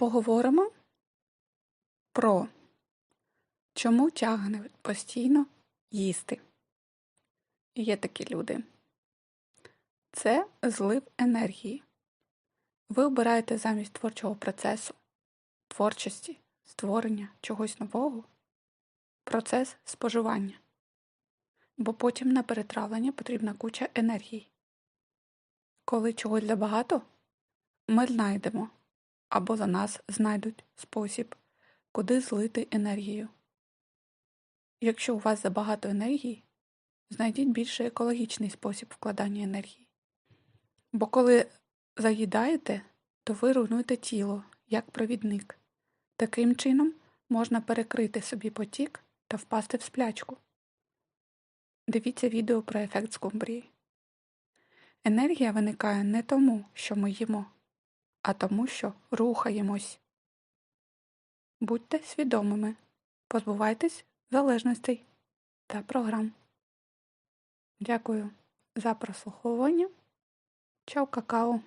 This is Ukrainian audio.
Поговоримо про чому тягне постійно їсти. Є такі люди. Це злив енергії. Ви обираєте замість творчого процесу, творчості, створення чогось нового, процес споживання. Бо потім на перетравлення потрібна куча енергії. Коли чогось забагато, ми знайдемо або за нас знайдуть спосіб, куди злити енергію. Якщо у вас забагато енергії, знайдіть більш екологічний спосіб вкладання енергії. Бо коли заїдаєте, то ви руйнуєте тіло як провідник. Таким чином можна перекрити собі потік та впасти в сплячку. Дивіться відео про ефект скумбрії. Енергія виникає не тому, що ми їмо, а тому, що рухаємось. Будьте свідомими, позбувайтесь залежностей та програм. Дякую за прослуховування. Чао, какао!